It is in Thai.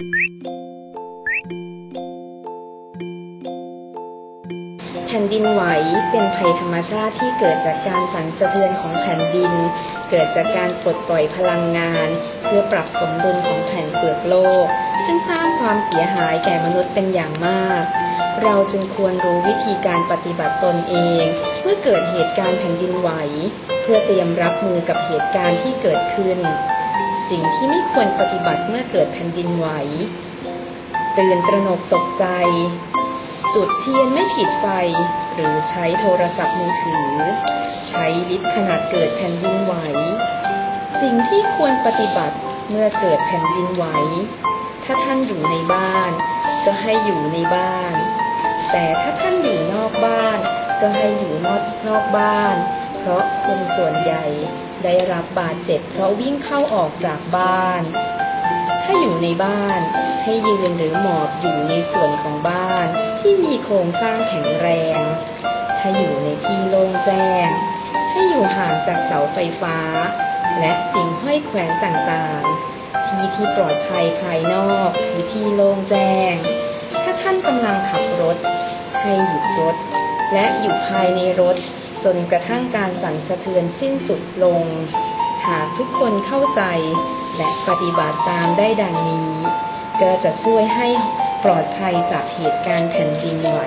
แผ่นดินไหวเป็นภัยธรรมชาติที่เกิดจากการสั่นสะเทือนของแผ่นดิน เกิดจากการปลดปล่อยพลังงาน เพื่อปรับสมดุลของแผ่นเปลือกโลก ซึ่งสร้างความเสียหายแก่มนุษย์เป็นอย่างมาก เราจึงควรรู้วิธีการปฏิบัติตนเอง เมื่อเกิดเหตุการณ์แผ่นดินไหว เพื่อเตรียมรับมือกับเหตุการณ์ที่เกิดขึ้น สิ่งที่ไม่ควรปฏิบัติเมื่อเกิดแผ่นดินไหว ตื่นตระหนกตกใจ จุดเทียนไม่ผิดไฟ หรือใช้โทรศัพท์มือถือ ใช้ลิฟต์ขณะเกิดแผ่นดินไหว สิ่งที่ควรปฏิบัติเมื่อเกิดแผ่นดินไหว ถ้าท่านอยู่ในบ้าน ก็ให้อยู่ในบ้าน แต่ถ้าท่านอยู่นอกบ้าน ก็ให้อยู่นอกนอกบ้าน เพราะคนส่วนใหญ่ได้รับบาดเจ็บเพราะวิ่งเข้าออกจากบ้าน ถ้าอยู่ในบ้านให้ยืนหรือหมอบอยู่ในส่วนของบ้านที่มีโครงสร้างแข็งแรง ถ้าอยู่ในที่โล่งแจ้ง ให้อยู่ห่างจากเสาไฟฟ้า และสิ่งห้อยแขวนต่างๆ ที่ที่ปลอดภัยภายนอกคือที่โล่งแจ้ง ถ้าท่านกำลังขับรถ ให้หยุดรถ และอยู่ภายในรถ จนกระทั่งการสั่นสะเทือนสิ้นสุดลง หากทุกคนเข้าใจและปฏิบัติตามได้ดังนี้ ก็จะช่วยให้ปลอดภัยจากเหตุการณ์แผ่นดินไหว